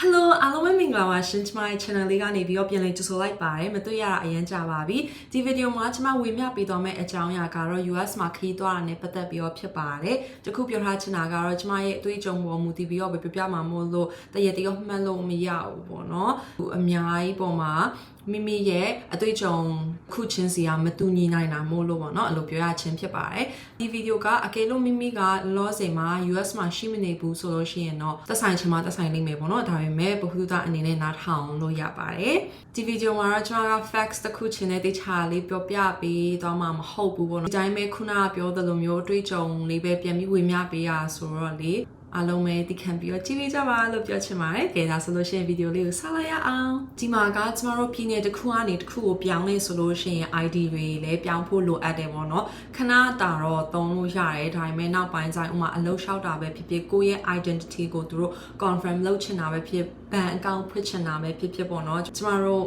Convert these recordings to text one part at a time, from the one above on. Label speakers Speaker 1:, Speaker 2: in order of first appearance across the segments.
Speaker 1: Hello အားလုံးပဲမ င်္ဂလာပါရှင်ကျမရဲ့ channel လေးကနေပြီးတော့ပြန်လည်ကြိုဆိုလိုက်ပါတယ်မတွေ့ရတာအရင်ကြာပါပြီဒီဗီဒီယိုမှာကျမဝေမျှပေးသွားမယ့်အကြောင်းအရာကတော့ US မှာခရီးသွားတာနဲ့ပတ်သက်ပြီးတော့ဖြစ်ပါတယ်တခုပြောထားချင်တာကတော့ကျမရဲ့အတွေ့အကြုံပေါ်မူတည်ပြီးတော့ပဲပြောပြမှာမို့လို့တရတရောမှတ်လို့မရဘူးပေါ့နော်ဟိုအများကြီးပေါ်မှာမိမိရဲ့အတွေ့အကြုံခုချင်းစီကမတူညီနိုင်တာမို့လို့ပေါ့နော်အဲ့လိုပြောရချင်းဖြစ်ပါတယ်ဒီဗီဒီယိုကအကယ်လို့မိမိကလောဆယ်မှာ US မှာရှိမနေဘူးဆိုလို့ရှိရင်တော့သက်ဆိုင်ချင်မှသက်ဆိုင်လိမ့်မယ်ပေါ့နော်ဒါပေမဲ့ဘ ഹു တုတအနေနဲ့နားထောင်လို့ရပါတယ်ဒီဗီဒီယိုမှာတော့ကျွန်တော်က facts တစ်ခုချင်းနဲ့တိချာလေးပြောပြပေးတော့မှမဟုတ်ဘူးပေါ့နော်ဒီတိုင်းပဲခုနကပြောသလိုမျိုးအတွေ့အကြုံလေးပဲပြန်ပြီးဝေမျှပေးရဆိုတော့လေ အားလုံးပဲဒီခံပြီးတော့ကြည့်လေးကြပါလို့ပြောချင်ပါတယ်။ကြဒါဆိုလို့ရှိရင်ဗီဒီယိုလေးကိုဆက်လိုက်ရအောင်။ဒီမှာကကျမတို့ပြည်နယ်တစ်ခုကနေတစ်ခုကိုပြောင်းလဲဆိုလို့ရှိရင် ID တွေလည်းပြောင်းဖို့လိုအပ်တယ်ပေါ့နော်။ခဏတာတော့သုံးလို့ရတယ်။ဒါပေမဲ့နောက်ပိုင်းကျရင်ဥမာအလုပ်လျှောက်တာပဲဖြစ်ဖြစ်ကိုယ့်ရဲ့ identity ကိုသူတို့ confirm လုပ်ချင်တာပဲဖြစ်ဘဏ် account ဖွင့်ချင်တာပဲဖြစ်ဖြစ်ပေါ့နော်။ကျမတို့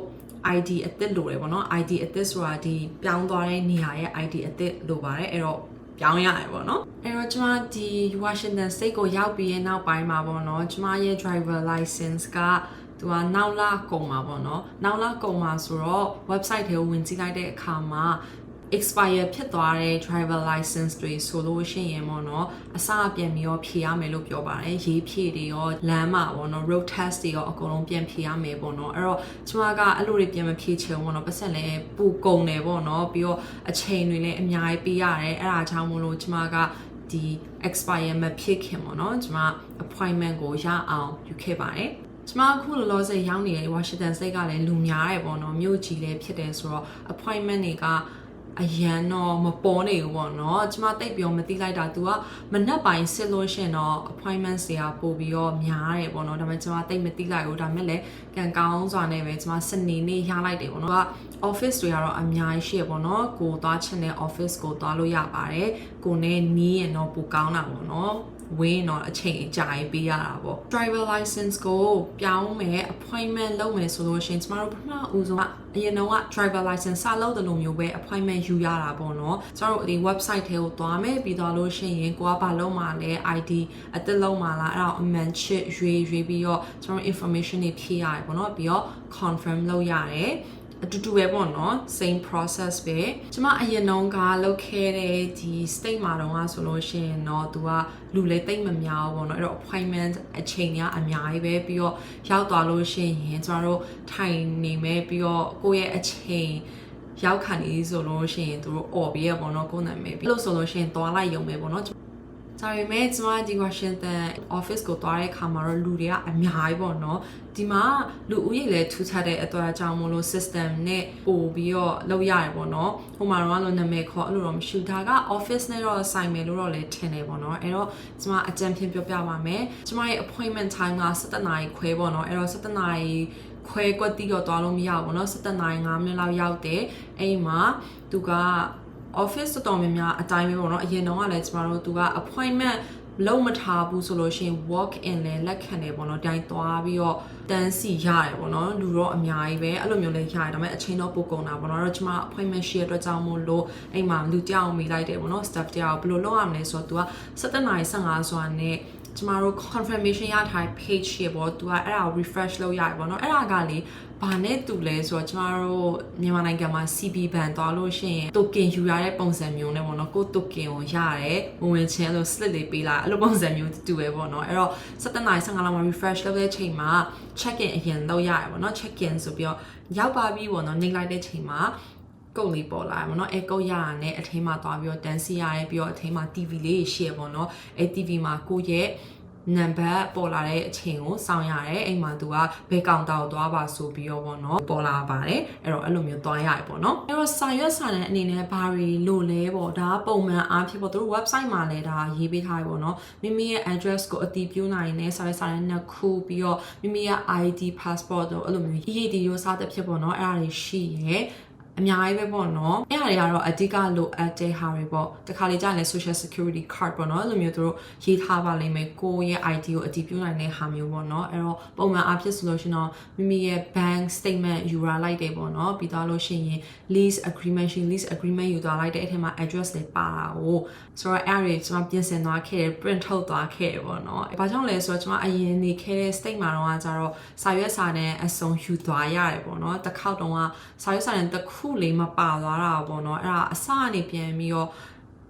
Speaker 1: ID အသစ်လိုတယ်ပေါ့နော် ID အသစ်ဆိုတာဒီပြောင်းသွားတဲ့နေရာရဲ့ ID အသစ်လိုပါတယ်အဲ့တော့ ပြောင်းရတယ်ပေါ့နော်အဲ့တော့ကျွန်မဒီ Washington State ကိုရောက်ပြီးရဲ့နောက်ပိုင်းမှာပေါ့နော်ကျွန်မရဲ့ driver license ကသူကနောက်လာကုန်မှာပေါ့နော်နောက်လာကုန်မှာဆိုတော့ website ထဲကိုဝင်ကြည့်လိုက်တဲ့အခါမှာ expire ဖြစ်သွားတဲ့ driver license တွေဆိုလို့ရှိရင်ပေါ့နော်အစပြန်ပြီးတော့ဖြေရမယ်လို့ပြောပါတယ်ရေးဖြေတွေရောလမ်းမှာပေါ့နော် road test တွေရောအကုန်လုံးပြန်ဖြေရမယ်ပေါ့နော်အဲ့တော့ကျွန်မကအဲ့လိုတွေပြန်မဖြေချင်ဘူးပေါ့နော်ပတ်စံလည်းပူကုန်တယ်ပေါ့နော်ပြီးတော့အချိန်တွေလည်းအများကြီးပေးရတယ်အဲ့ဒါကြောင့်မို့လို့ကျွန်မကဒီ expire မဖြစ်ခင်ပေါ့နော်ကျွန်မ appointment ကိုရအောင်ယူခဲ့ပါတယ်ကျမအခုလောလောဆယ်ရောက်နေတဲ့ Washington State ကလည်းလူများတယ်ပေါ့နော်မြို့ကြီးလည်းဖြစ်တယ်ဆိုတော့ appointment တွေက အရန်တော့မပေါ်နေဘူးပေါ့နော်ကျမတိတ်ပြောမသိလိုက်တာ तू ကမနက်ပိုင်းစစ်လို့ရှင်တော့ appointment တွေကပို့ပြီးတော့များတယ်ပေါ့နော်ဒါပေမဲ့ကျမတိတ်မသိလိုက်ဘူးဒါပေမဲ့လည်းကံကောင်းစွာနဲ့ပဲကျမစနေနေ့ရလိုက်တယ်ပေါ့နော်က office တွေကတော့အများကြီးရှိရပေါ့နော်ကိုသွားချင်တဲ့ office ကိုသွားလို့ရပါတယ်ကိုနဲ့နီးရင်တော့ပိုကောင်းတာပေါ့နော် ဝင်းတော့အချိန်အကြာကြီးပေးရတာပေါ့ driver license ကိုပြောင်းမယ် appointment လုပ်မယ်ဆိုလို့ရှိရင်ကျမတို့ပထမဦးဆုံးကအရင်တော့က driver license စလုပ်တယ်လို့မျိုးပဲ appointment ယူရတာပေါ့နော်ကျမတို့ဒီ website ထဲကိုသွားမယ်ပြီးတော့လို့ရှိရင်ကိုကဘာလုပ်မှာလဲ ID အသက်လုံးမှာလားအဲ့ဒါအမှန်ချစ်ရွေးရွေးပြီးတော့ကျမတို့ information တွေဖြည့်ရတယ်ပေါ့နော်ပြီးတော့ confirm လုပ်ရတယ် အတူတူပဲပေါ့နော် same process ပဲကျမအရင်တုန်းကလုပ်ခဲ့တဲ့ဒီ state မှာတော့ဆိုလို့ရှိရင်တော့သူကလူလဲတိတ်မများဘူးပေါ့နော်အဲ့တော့ appointment အချိန်ကြီးအများကြီးပဲပြီးတော့ရောက်သွားလို့ရှိရင်ကျမတို့ထိုင်နေမယ်ပြီးတော့ကိုယ့်ရဲ့အချိန်ရောက်ခံနေဆိုလို့ရှိရင်သူတို့អော်ပြီးရပေါ့နော်ကိုယ်နာမည်ပြီးလို့ဆိုလို့ရှိရင်သွားလိုက်ရုံပဲပေါ့နော် ဒါပေမဲ့ကျမဒီ Washington office ကိုသွားတဲ့အခါမှာတော့လူတွေကအများကြီးပေါ့နော်ဒီမှာလူဦးရေလည်းထူးခြားတဲ့အတွက်အကြောင်းမလို့ system နဲ့ပို့ပြီးတော့လုပ်ရတယ်ပေါ့နော်ဟိုမှာတော့လည်းနာမည်ခေါ်အဲ့လိုတော့မရှိဘူးဒါက office နဲ့တော့ဆိုင်မယ်လို့တော့လည်းထင်တယ်ပေါ့နော်အဲ့တော့ကျမအကြံဖြင့်ပြောပြပါမယ်ကျမရဲ့ appointment time က7:00နာရီခွဲပေါ့နော်အဲ့တော့7:00နာရီခွဲကွက်တီးတော့သွားလို့မရဘူးပေါ့နော်7:05မိနစ်လောက်ရောက်တယ်အဲ့မှာသူက office တော်တော်များများအတိုင်းပဲပေါ့နော်အရင်တော့ကလည်းကျမတို့သူက appointment လုံးမထားဘူးဆိုလို့ရှိရင် walk in လဲလက်ခံတယ်ပေါ့နော်တိုင်းသွားပြီးတော့တန်းစီရတယ်ပေါ့နော်လူတော့အများကြီးပဲအဲ့လိုမျိုးလဲရတယ်ဒါပေမဲ့အချိန်တော့ပိုကုန်တာပေါ့နော်အဲ့တော့ကျမ appointment ရှိရတဲ့အတွက်ကြောင့်မို့လို့အိမ်မှာလူတယောက်မိလိုက်တယ်ပေါ့နော် staff တယောက်ဘယ်လိုလုပ်ရမလဲဆိုတော့သူက7:15စွာနဲ့ ကျမတို့ confirmation ရထားတဲ့ page ရေပေါ့သူကအဲ့ဒါကို refresh လုပ်ရတယ်ပေါ့နော်အဲ့ဒါကလေဘာနဲ့တူလဲဆိုတော့ကျမတို့မြန်မာနိုင်ငံမှာ CB ဘန်သွားလို့ရှိရင် token ယူရတဲ့ပုံစံမျိုးနဲ့ပေါ့နော်ကို token ကိုရတယ်ဝင်ဝင်ချင်းလို့ slip လေးပေးလာအဲ့လိုပုံစံမျိုးတူပဲပေါ့နော်အဲ့တော့7:15လောက်မှာ refresh လုပ်တဲ့ချိန်မှာ check in အရင်လုပ်ရတယ်ပေါ့နော် check in ဆိုပြီးတော့ရောက်ပါပြီပေါ့နော်နေလိုက်တဲ့ချိန်မှာ ကုတ်လေးပေါ်လာတယ်ပေါ့နော်အဲကုတ်ရရနဲ့အထင်းမှာသွားပြီးတော့တန်းစီရတယ်ပြီးတော့အထင်းမှာ TV လေးရှေ့ပေါ့နော်အဲ TV မှာကိုရဲ့နံပါတ်ပေါ်လာတဲ့အချိန်ကိုစောင့်ရတယ်အိမ်မှာသူကဘယ်ကောင်တောက်သွားပါဆိုပြီးတော့ပေါ့နော်ပေါ်လာပါတယ်အဲ့တော့အဲ့လိုမျိုးသွားရတယ်ပေါ့နော်အဲ့တော့စာရွက်စာတမ်းအနေနဲ့ဘာတွေလို့လဲပေါ့ဒါကပုံမှန်အားဖြင့်ပေါ့သူတို့ website မှာလည်းဒါရေးပေးထားပြီပေါ့နော်မိမိရဲ့ address ကိုအတည်ပြုနိုင်တဲ့စာရွက်စာတမ်းနှစ်ခုပြီးတော့မိမိရဲ့ ID passport တို့အဲ့လိုမျိုးရေးတည်ရိုးစားတဲ့ဖြစ်ပေါ့နော်အဲ့ဒါတွေရှိရဲ အများကြီးပဲပေါ့နော်အဲ့ဟာတွေကတော့အဓိကလိုအပ်တဲ့ဟာတွေပေါ့တခါလေကြာရင်လည်း social security card ပေါ့နော်အဲ့လိုမျိုးသူတို့ရေးထားပါလိမ့်မယ်ကိုယ့်ရဲ့ ID ကိုအတည်ပြုနိုင်တဲ့ဟာမျိုးပေါ့နော်အဲ့တော့ပုံမှန်အားဖြင့်ဆိုလို့ရှိရင်တော့မိမိရဲ့ bank statement ယူရလိုက်တယ်ပေါ့နော်ပြီးသွားလို့ရှိရင် lease agreement ရှိ lease agreement ယူသွားလိုက်တဲ့အဲ့ထဲမှာ address တွေပါတာကိုဆိုတော့အဲ့ဒါတွေကျွန်မပြင်ဆင်သွားခဲ့တယ် print ထုတ်သွားခဲ့တယ်ပေါ့နော်။ဘာကြောင့်လဲဆိုတော့ကျွန်မအရင်နေခဲ့တဲ့ state မှာတော့ကျတော့စာရွက်စာနဲ့အစုံယူသွားရတယ်ပေါ့နော်။တစ်ခေါက်တုန်းကစာရွက်စာနဲ့တစ်ခုလေးမပါသွားတာပေါ့နော်။အဲ့ဒါအစကနေပြန်ပြီးတော့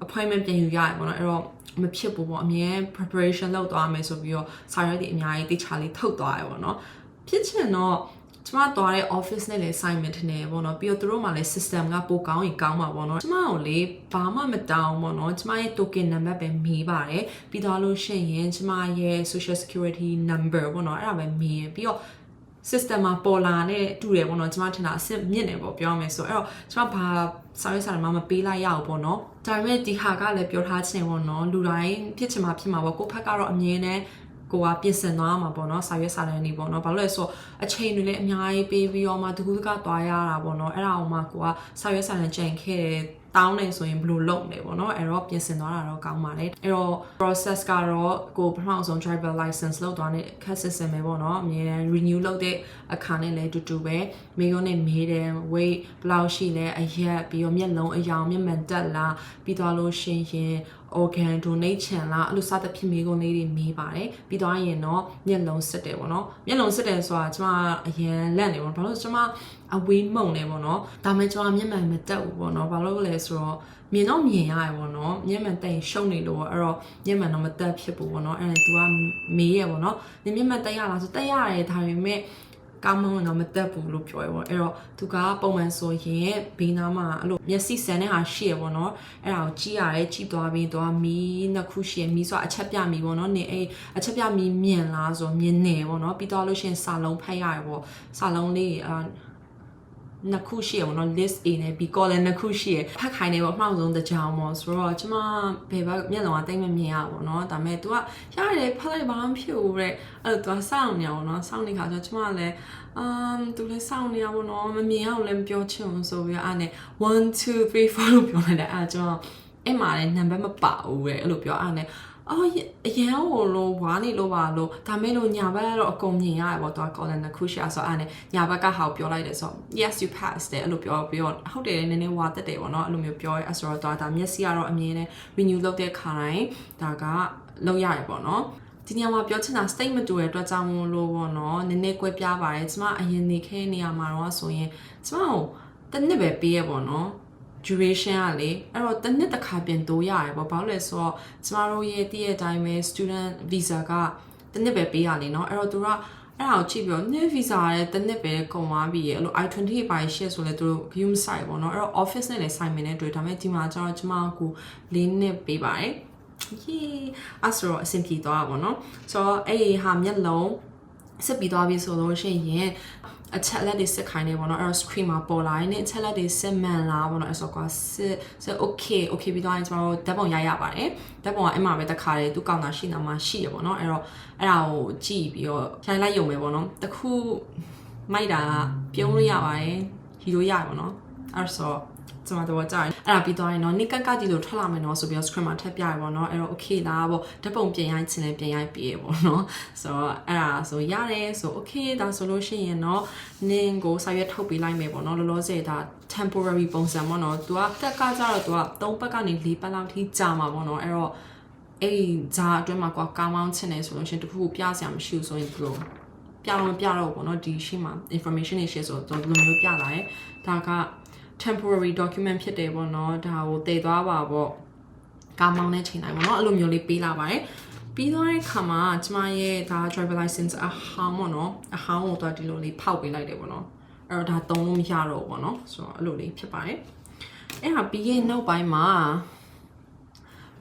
Speaker 1: appointment ပြန်ယူရတယ်ပေါ့နော်အဲ့တော့မဖြစ်ဘူးပေါ့အမြဲ preparation လုပ်သွားမယ်ဆိုပြီးတော့စာရွက်တွေအများကြီးတိချာလေးထုတ်သွားရပေါ့နော်ဖြစ်ချင်တော့ကျမသွားတဲ့ office နဲ့လည်း assignment နဲ့ပေါ့နော်ပြီးတော့သူတို့မှလည်း system ကပိုကောင်းရင်ကောင်းမှာပေါ့နော်ကျမကိုလေဘာမှမတောင်းပေါ့နော်ကျမရဲ့ token number ပဲမေးပါတယ်ပြီးတော့လို့ရှိရင်ကျမရဲ့ social security number ပေါ့နော်အဲ့ဒါပဲမေးရပြီးတော့ system မှာပေါ်လာနဲ့တူတယ်ပေါ့နော်ကျွန်မထင်တာအစ်စ်မြင့်တယ်ပေါ့ပြောရမယ်ဆိုတော့အဲ့တော့ကျွန်မဘာစာရေးစာတွေမှမပေးလိုက်ရအောင်ပေါ့နော်ဒါပေမဲ့ဒီဟာကလည်းပြောထားခြင်းပေါ့နော်လူတိုင်းဖြစ်ချင်မှဖြစ်မှာပေါ့ကိုဖက်ကတော့အမြင်နဲ့ကိုကပြင်ဆင်သွားမှာပေါ့နော်စာရွက်စာတမ်းတွေပေါ့နော်ဘာလို့လဲဆိုတော့အချိန်တွေလည်းအများကြီးပေးပြီးတော့မှတကူးတကသွားရတာပေါ့နော်အဲ့ဒါအောင်မှကိုကစာရွက်စာတမ်းကြံခဲ့တယ် တောင်းနေဆိုရင်ဘယ်လိုလုပ်လဲပေါ့နော်အဲ့တော့ပြင်ဆင်သွားတာတော့ကောင်းပါတယ်အဲ့တော့ process ကတော့ကိုပထမဆုံး driver license လောက်သွားတဲ့ခက်စစ်စင်ပဲပေါ့နော်အမြဲတမ်း renew လုပ်တဲ့အခါနဲ့လည်းတူတူပဲမိကုန်းနဲ့မေးတယ် weight ဘယ်လောက်ရှိလဲအရက်ပြီးတော့မျက်လုံးအယောင်မျက်မှန်တက်လားပြီးသွားလို့ရှိရင် organ donate ချင်လားအဲ့လိုစသဖြင့်မိကုန်းလေးတွေမေးပါတယ်ပြီးသွားရင်တော့မျက်လုံးစစ်တယ်ပေါ့နော်မျက်လုံးစစ်တယ်ဆိုတာကျမအရင်လက်နေပေါ့ဘာလို့ကျမအဝေးမှုန်နေပေါ့နော်ဒါမှကျမမျက်မှန်မတက်ဘူးပေါ့နော်ဘာလို့လဲဆိုတော့မြင်တော့မြင်ရတယ်ပေါ့နော်မျက်မှန်တက်ရင်ရှုံနေလို့ပေါ့အဲ့တော့မျက်မှန်တော့မတက်ဖြစ်ဘူးပေါ့နော်အဲ့ဒါ तू ကမေးရပေါ့နော်နင်မျက်မှန်တက်ရလားဆိုတက်ရတယ်ဒါပေမဲ့ ကောင်းမွန်တော့မတက်ဘူးလို့ပြောရပေါ့အဲ့တော့သူကပုံမှန်ဆိုရင်ဘေးနားမှာအဲ့လိုမျက်စိဆန်တဲ့ဟာရှိရပေါ့နော်အဲ့ဒါကိုကြည့်ရတယ်ကြည့်သွားပြီးတော့မီးနှစ်ခုရှိရမီးဆိုအချက်ပြမီးပေါ့နော်နေအဲ့အချက်ပြမီးမြင်လားဆိုမြင်နေပေါ့နော်ပြီးတော့လို့ရှိရင်စာလုံးဖတ်ရတယ်ပေါ့စာလုံးလေးအာ နှစ်ခုရှိရပေါ့နော် list A နဲ့ B column နှစ်ခုရှိရဖတ်ခိုင်းနေပေါ့အမှောက်ဆုံးတစ်ကြောင်ပေါ့ဆိုတော့ကျမဘယ်ဘက်မျက်လုံးကတိတ်မမြင်ရပေါ့နော်ဒါပေမဲ့ तू ကရတယ်ဖတ်လိုက်ဘာမှမဖြစ်ဘူးတဲ့အဲ့တော့ तू ကစောင့်နေအောင်နော်စောင့်နေခါကျကျမကလည်းအမ်သူလည်းစောင့်နေရပါတော့မမြင်အောင်လည်းမပြောချင်ဘူးဆိုပြီးအဲ့နဲ့1 2 3 4လို့ပြောလိုက်တယ်အဲ့ကျမအဲ့မှာလည်းနံပါတ်မပါဘူးပဲအဲ့လိုပြောအဲ့နဲ့ အော်အရန်ဟိုလိုဝါနေလို့ပါလို့ဒါမဲ့လို့ညာဘက်ကတော့အကုန်မြင်ရတယ်ပေါ့တော့ column တစ်ခုရှာဆိုအဲ့နဲ့ညာဘက်ကဟာကိုပြောလိုက်တယ်ဆို yes you passed တယ်အဲ့လိုပြောပြီးတော့ဟုတ်တယ်နည်းနည်းဝါတက်တယ်ပေါ့နော်အဲ့လိုမျိုးပြောရဲအဲ့ဆိုတော့ဒါမျက်စိကတော့အမြင်နဲ့ renew လုပ်တဲ့ခါတိုင်းဒါကလောက်ရတယ်ပေါ့နော်ဒီညမှာပြောချင်တာ state မတူတဲ့အတွက်ကြောင့်မို့လို့ပေါ့နော်နည်းနည်းကွဲပြားပါတယ်ကျမအရင်နေခဲ့နေရမှာတော့ဆိုရင်ကျမကိုတစ်နှစ်ပဲပေးရပေါ့နော် duration ကလေအဲ့တော့တစ်နှစ်တစ်ခါပြင်တိုးရတယ်ပေါ့ဘာလို့လဲဆိုတော့ကျမတို့ရဲ့တည့်ရဲ့အတိုင်းပဲ student visa ကတစ်နှစ်ပဲပေးရလေเนาะအဲ့တော့သူကအဲ့ဒါကိုကြည့်ပြီးတော့ net visa ရဲ့တစ်နှစ်ပဲကုန်သွားပြီရဲ့အဲ့လို i20 ပိုင် share ဆိုလဲသူတို့ view မဆိုင်ပေါ့เนาะအဲ့တော့ office နဲ့လည်း sign မနေတွေ့ဒါပေမဲ့ဒီမှာကျတော့ကျမကို၄နှစ်ပေးပါတယ်ယေအဲ့ဆိုတော့အဆင်ပြေသွားတာပေါ့နော်ဆိုတော့အဲ့ဒီဟာမျက်လုံး စစ်ပြီးသွားပြီဆိုလို့ရှိရင်အချက်လက်တွေစစ်ခိုင်းနေပေါ့နော်အဲ့တော့ screen မှာပေါ်လာရင်အချက်လက်တွေစစ်မှန်လားပေါ့နော်အဲ့ဆိုကွာစစ်စစ် okay okay ပြီးသွားရင်ကျွန်တော်တို့ဓာတ်ပုံရရပါတယ်ဓာတ်ပုံကအဲ့မှာပဲတစ်ခါတည်းသူကောင်တာရှိနေမှာရှိရပေါ့နော်အဲ့တော့အဲ့ဒါကိုကြည့်ပြီးတော့ရိုင်းလိုက်ရုံပဲပေါ့နော်တခုမိုက်တာပြုံးလို့ရပါတယ်ဟီလို့ရပါတော့နော်အဲ့ဆို ကျွန်မတော့ကြာတယ်အဲ့ဒါပြီးသွားရင်တော့နိကက်ကဒီလိုထွက်လာမယ်နော်ဆိုပြီးတော့ screen မှာထပ်ပြရပေါ့နော်အဲ့တော့ okay လားပေါ့ဓာတ်ပုံပြင်ရိုက်ချင်တယ်ပြင်ရိုက်ပြီးရပေါ့နော်ဆိုတော့အဲ့ဒါဆိုရတယ်ဆို okay ဒါဆိုလို့ရှိရင်တော့နင်းကိုစာရွက်ထုတ်ပေးလိုက်မယ်ပေါ့နော်လောလောဆယ်ဒါ temporary ပုံစံပေါ့နော်။ तू ကတက်ကကြတော့ तू က3ပတ်ကနေ4ပတ်လောက်ထိကြာမှာပေါ့နော်။အဲ့တော့အဲ့ဂျာအတွင်းမှာကွာကောင်းကောင်းချင်နေဆိုလို့ရှင်တခုခုပြစရာမရှိဘူးဆိုရင် bro ပြတော့ပြတော့ပေါ့နော်ဒီရှိမှာ information တွေ share ဆိုတော့ဒီလိုမျိုးပြလာရဲ။ဒါက temporary document ဖြစ်တယ်ပေါ့နော်ဒါကိုတည်သွားပါပေါ့ကားမောင်းတဲ့ချိန်တိုင်းပေါ့နော်အဲ့လိုမျိုးလေးပေးလာပါတယ်ပြီးသွားတဲ့ခါမှာကျမရဲ့ဒါ driver license အဟောင်းပေါ့နော်အဟောင်းကိုတော့ဒီလိုလေးဖောက်ပေးလိုက်တယ်ပေါ့နော်အဲ့တော့ဒါသုံးလို့မရတော့ဘူးပေါ့နော်ဆိုတော့အဲ့လိုလေးဖြစ်ပါတယ်အဲ့ဟာပြီးရဲ့နောက်ပိုင်းမှာ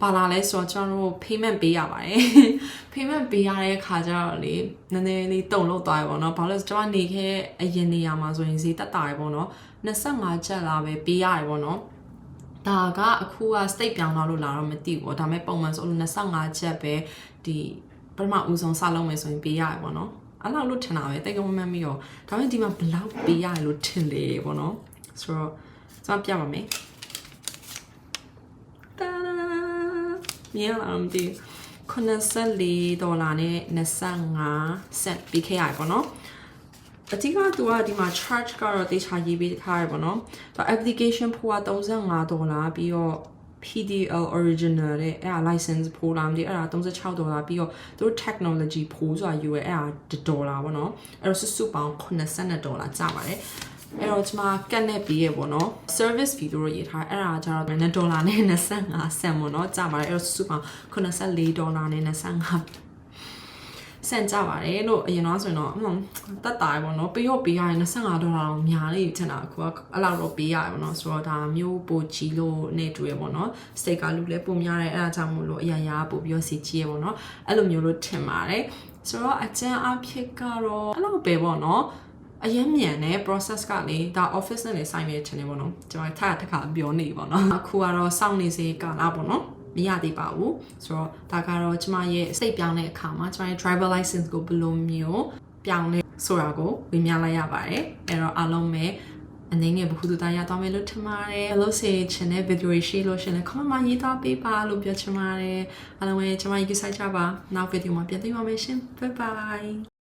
Speaker 1: ပါလာလဲဆိုတော့ကျွန်တော်တို့ payment ပေးရပါတယ် payment ပေးရတဲ့ခါကျတော့လေနည်းနည်းလေးတုံလို့သွားရပေါ့နော်ဘာလို့လဲဆိုတော့ကျွန်တော်နေခဲ့အရင်နေရာမှာဆိုရင်ဈေးတက်တာရပေါ့နော် 25ချက်လာပဲပေးရတယ်ပေါ့နော်ဒါကအခုက state ပြောင်းသွားလို့လာတော့မသိဘူးပေါ့ဒါပေမဲ့ပုံမှန်ဆိုလို့25ချက်ပဲဒီပထမဦးဆုံးစလုံးမယ်ဆိုရင်ပေးရတယ်ပေါ့နော်အဲ့လောက်လို့ထင်တာပဲတိတ်ကမမှတ်မိတော့ဒါပေမဲ့ဒီမှာဘလောက်ပေးရတယ်လို့ထင်လေပေါ့နော်ဆိုတော့ကျွန်တော်ပြပါမယ်တာဒါမြင်လားမသိ84ဒေါ်လာနဲ့25 cent ပေးခဲ့ရတယ်ပေါ့နော် အဓိကသူကဒီမှာ charge ကတော့တေချာရေးပေးထားရပေါ့နော်သူ application ဖိုးက35ဒေါ်လာပြီးတော့ PDL original တဲ့အဲ့ဒါ license ဖိုးလာမသိအဲ့ဒါ36ဒေါ်လာပြီးတော့သူတို့ technology ဖိုးဆိုတာယူရဲအဲ့ဒါ1ဒေါ်လာပေါ့နော်အဲ့တော့စုစုပေါင်း82ဒေါ်လာကျပါတယ်အဲ့တော့ကျွန်မကတ်နဲ့ပြီးရပေါ့နော် service fee တို့ရေးထားအဲ့ဒါကျတော့9ဒေါ်လာနဲ့25 cent ပေါ့နော်ကျပါတယ်အဲ့တော့စုစုပေါင်း84ဒေါ်လာနဲ့25 ဆန်ကြပါတယ်လို့အရင်တော့ဆိုရင်တော့ဟွန်းတက်တာပေါ့နော်ပေးရောပေးရရင်25ဒေါ်လာတော့များလေးချင်တာအခုကအဲ့လောက်တော့ပေးရရပေါ့နော်ဆိုတော့ဒါမျိုးပိုကြီးလို့နေတူရပေါ့နော်စတိတ်ကလူလည်းပုံများတယ်အဲ့ဒါကြောင့်မို့လို့အရာရာပို့ပြီးတော့စီကြီးရပေါ့နော်အဲ့လိုမျိုးလို့ထင်ပါတယ်ဆိုတော့အကျန်းအဖြစ်ကတော့အဲ့လောက်ပဲပေါ့နော်အရင်မြန်တဲ့ process ကလေဒါ office နဲ့လေဆိုင်နေချင်နေပေါ့နော်ကျွန်တော်ထားတစ်ခါပြောနေပေါ့နော်အခုကတော့စောင့်နေစေကာလပေါ့နော် မရသေးပါဘူးဆိုတော့ဒါကတော့ကျမရဲ့စိတ်ပြောင်းတဲ့အခါမှာကျမရဲ့ driver license ကိုဘယ်လိုမျိုးပြောင်းလဲဆိုတာကိုဝင်မြလိုက်ရပါတယ်အဲ့တော့အားလုံးပဲအနေငယ်ဘ ഹു တူတာရတော့မယ်လို့ထင်ပါတယ်ဘယ်လိုစေချင်တဲ့ video ရှိလို့ရှင်လဲ comment မှာရေးသားပေးပါလို့ပြောချင်ပါတယ်အားလုံးပဲကျမ YouTube ကြပါနောက် video မှာပြန်တွေ့ပါမယ်ရှင် bye bye